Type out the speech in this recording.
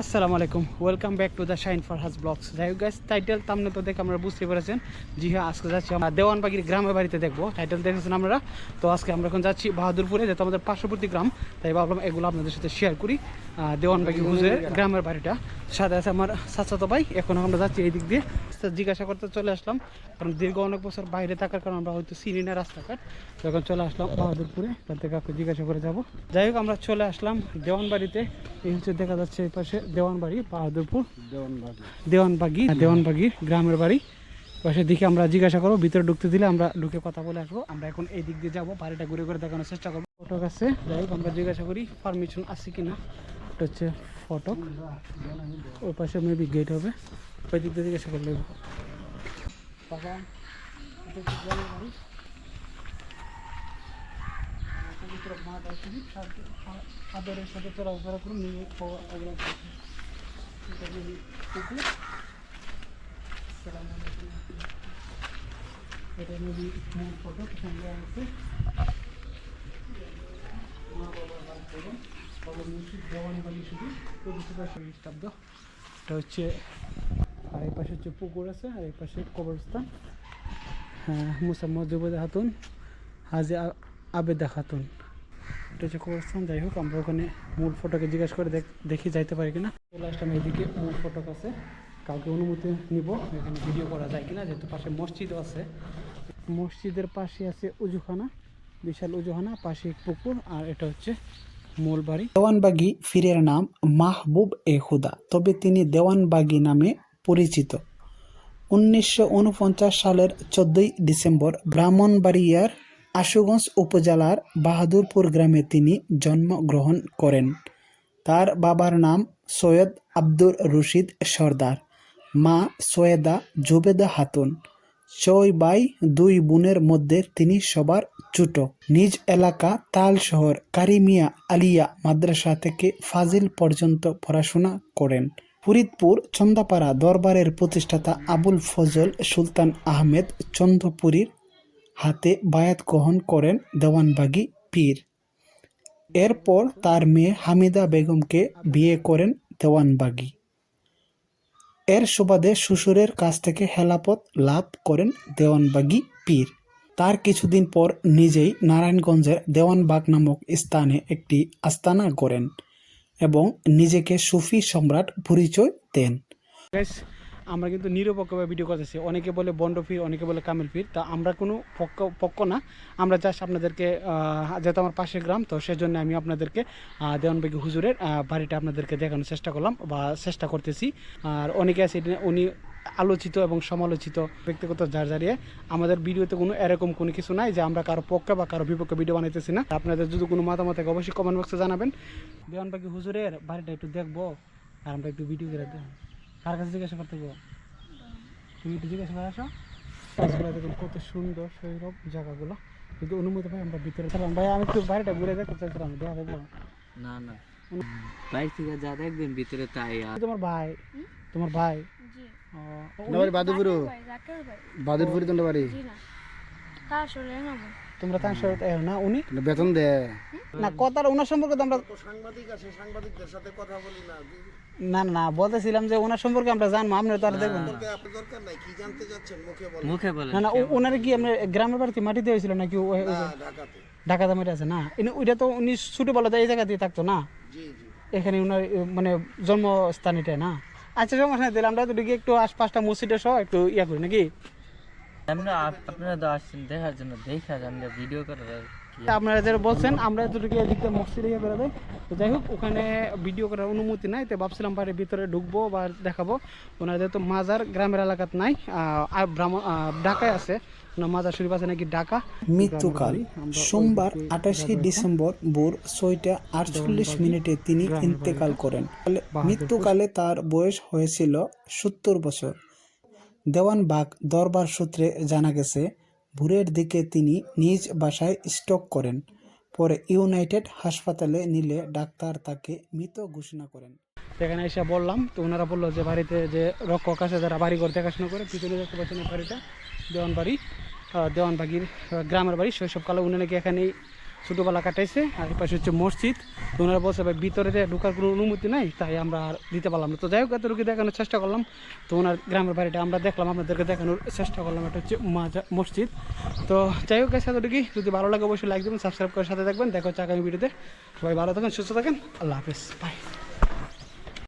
আসসালামু আলাইকুম। Welcome back to the shine for হাজ ব্লগস যাই হোক টাইটেল তামনে তো দেখে আমরা বুঝতে পেরেছেন। জি হ্যাঁ আজকে যাচ্ছি আমরা দেওয়ানবাগির গ্রামের বাড়িতে দেখব। টাইটেল দেখেছেন আমরা তো আজকে আমরা এখন যাচ্ছি বাহাদুরপুরে, যেহেতু আমাদের পার্শ্ববর্তী গ্রাম, তাই ভাবলাম এগুলো আপনাদের সাথে শেয়ার করি। দেওয়ানবাগি হুজুরের গ্রামের বাড়িটা। সাথে আছে আমার চাচাতো ভাই, এখন আমরা যাচ্ছি এই দিক দিয়ে জিজ্ঞাসা করতে চলে আসলাম, কারণ দীর্ঘ অনেক বছর বাইরে থাকার কারণে আমরা হয়তো চিনি না রাস্তাঘাট। তো এখন চলে আসলাম বাহাদুরপুরে তার থেকে জিজ্ঞাসা করে যাব। যাই হোক, আমরা চলে আসলাম দেওয়ানবাড়িতে। এই হচ্ছে দেখা যাচ্ছে এই পাশে দেওয়ানবাড়ি বাহাদুরপুর দেওয়ানবাগি দেওয়ানবাগি গ্রামের বাড়ি। পাশে দিকে আমরা জিজ্ঞাসা করব ভিতরে ঢুকতে দিলে আমরা ঢুকে কথা বলে আসব। আমরা এখন এই দিক দিয়ে যাব বাড়িটা ঘুরে ঘুরে দেখানোর চেষ্টা করব। ফটক আছে যাই হোক আমরা জিজ্ঞাসা করি পারমিশন আছে কি না এটা হচ্ছে ফটক। ওই পাশে মেবি গেট হবে। ওই দিক দিয়ে জিজ্ঞাসা করলে বাবা এটা কি গ্রামের বাড়ি? পবিত্র সাথে আ- আদরের সাথে চলাফেরা করুন নিয়ে খাওয়া এগুলো এটা নদী মূল ফটো সঙ্গে আছে মা বাবার শুধু চব্বিশ খ্রিস্টাব্দ এটা হচ্ছে, আর এই পাশে হচ্ছে পুকুর আছে, আর এই পাশে কবরস্থান। হ্যাঁ মুসাম্মদ জুবেদা খাতুন, হাজি আবেদা খাতুন। এটা হচ্ছে কবরস্থান, যাই হোক, আমরা ওখানে মূল ফটোকে জিজ্ঞাসা করে দেখ- যাইতে পারি কিনা। চলে আসলাম এইদিকে, মূল ফটক আছে। কাউকে অনুমতি নিব, এখানে ভিডিও করা যায় কিনা, যেহেতু পাশে মসজিদও আছে। মসজিদের পাশে আছে উজুখানা, বিশাল উজুখানা, পাশে পুকুর, আর এটা হচ্ছে মূল বাড়ি দেওয়ানবাগি ফিরের নাম মাহবুব এ হুদা, তবে তিনি দেওয়ানবাগি নামে পরিচিত। উনিশশো উনপঞ্চাশ সালের চোদ্দই ডিসেম্বর ব্রাহ্মণবাড়িয়ার আশুগঞ্জ উপজেলার বাহাদুরপুর গ্রামে তিনি জন্মগ্রহণ করেন। তার বাবার নাম সৈয়দ আব্দুর রশিদ সর্দার, মা সৈয়দা জুবেদা হাতুন ছয় বাই দুই বোনের মধ্যে তিনি সবার ছোট। নিজ এলাকা তাল শহর কারিমিয়া আলিয়া মাদ্রাসা থেকে ফাজিল পর্যন্ত পড়াশোনা করেন। ফরিদপুর চন্দাপাড়া দরবারের প্রতিষ্ঠাতা আবুল ফজল সুলতান আহমেদ চন্দ্রপুরীর হাতে বায়াত গ্রহণ করেন দেওয়ানবাগি পীর। এরপর তার মেয়ে হামিদা বেগমকে বিয়ে করেন দেওয়ানবাগি। এর সুবাদে শ্বশুরের কাছ থেকে হেলাপথ লাভ করেন দেওয়ানবাগি পীর। তার কিছুদিন পর নিজেই নারায়ণগঞ্জের দেওয়ানবাগ নামক স্থানে একটি আস্তানা গড়েন এবং নিজেকে সুফি সম্রাট পরিচয় দেন। আমরা কিন্তু নিরপেক্ষভাবে ভিডিও করতেছি। অনেকে বলে বন্ড ফির, অনেকে বলে কামিল ফির। তা আমরা কোনো পক্ষ পক্ষ না। আমরা জাস্ট আপনাদেরকে যেহেতু আমার পাশের গ্রাম, তো সেজন্য আমি আপনাদেরকে দেওয়ানবেগি হুজুরের বাড়িটা আপনাদেরকে দেখানোর চেষ্টা করলাম বা চেষ্টা করতেছি। আর অনেকে আছে উনি আলোচিত এবং সমালোচিত ব্যক্তিগত যার জারিয়ে আমাদের ভিডিওতে কোনো এরকম কোনো কিছু নাই যে আমরা কারও পক্ষে বা কারও বিপক্ষে ভিডিও বানাইতেছি না। আপনাদের যদি কোনো মতামত থাকে, অবশ্যই কমেন্ট বক্সে জানাবেন। দেওয়ানবাগি হুজুরের বাড়িটা একটু দেখব, আর আমরা একটু ভিডিও করে দেবো কার কাছে জিজ্ঞাসা করতে গো তুমি একটু জিজ্ঞাসা করে আসো। গাছগুলো দেখুন কত সুন্দর সৌরভ জায়গাগুলো। যদি অনুমতি পাই আমরা ভিতরে চলাম ভাই আমি একটু বাইরেটা ঘুরে দেখতে চাইছিলাম দেখা দেখব না না। বাইরে থেকে যা দেখবেন ভিতরে তাই আর। তোমার ভাই? তোমার ভাই? জি। ও, বাড়ি বাদুপুরু? ভাই ভাই। বাদুরপুরি তোমার বাড়ি। তা আসলে না ভাই। তোমরা তার সাথে এও না উনি? বেতন দে। না কথার ওনার সম্পর্কে তো আমরা না না না বলতেছিলাম যে ওনার সম্পর্কে আমরা জানব আপনারা তো আর দেখবেন না। মুখে বলে না না ওনার কি গ্রামের বাড়িতে মাটিতে হয়েছিল নাকি ওই ঢাকাতে। মাটি আছে না? ইনি- ওইটা তো উনি ছোটবেলাতে এই জায়গাতেই থাকতো না? এখানে ওনার মানে জন্মস্থান এটা না? আচ্ছা সমস্যা নাই তাহলে আমরা তো দেখি একটু আশপাশটা মসজিদের সহ একটু ইয়া করি নাকি? আমরা আপনারা তো আসছেন দেখার জন্য দেখা আমরা ভিডিও করার আর কি। তা আপনারা যারা বলছেন আমরা এতটুকু এদিকটা মসজিদে ইয়ে করে তো যাই হোক ওখানে ভিডিও করার অনুমতি নাই তো ভাবছিলাম বাড়ির ভিতরে ঢুকবো বা দেখাবো। ওনাদের তো মাজার গ্রামের এলাকাত নাই ঢাকায় আছে। মাজার শরীফ আছে নাকি ঢাকা? মৃত্যুকাল সোমবার আঠাশে ডিসেম্বর ভোর ছয়টা আটচল্লিশ মিনিটে তিনি ইন্তেকাল করেন। মৃত্যুকালে তার বয়স হয়েছিল সত্তর বছর। দেওয়ানবাগ দরবার সূত্রে জানা গেছে ভোরের দিকে তিনি নিজ বাসায় স্ট্রোক করেন পরে ইউনাইটেড হাসপাতালে নিলে ডাক্তার তাকে মৃত ঘোষণা করেন। সেখানে এসে বললাম তো ওনারা বলল যে বাড়িতে যে রক্ষক আছে যারা বাড়ি ঘর দেখাশোনা করে পিছনে দেখতে পাচ্ছেন বাড়িটা দেওয়ান বাড়ি আহ, দেওয়ানবাগির গ্রামের বাড়ি শৈশবকালে উনি নাকি এখানেই ছোটোবেলা কাটাইছে, আর এই পাশে হচ্ছে মসজিদ। তো ওনারা বলছে, ভাই, ভিতরে ঢোকার কোনো অনুমতি নাই, তাই আমরা আর দিতে পারলাম না। তো যাই হোক এত রুগী দেখানোর চেষ্টা করলাম। তো ওনার গ্রামের বাড়িটা আমরা দেখলাম, আপনাদেরকে দেখানোর চেষ্টা করলাম, এটা হচ্ছে মাজা, মসজিদ। তো যাই হোক রুগী যদি ভালো লাগে, অবশ্যই লাইক দেবেন সাবস্ক্রাইব করার সাথে দেখবেন দেখো হচ্ছে আগামী ভিডিওতে। সবাই ভালো থাকেন, সুস্থ থাকেন। আল্লাহ হাফেজ। বাই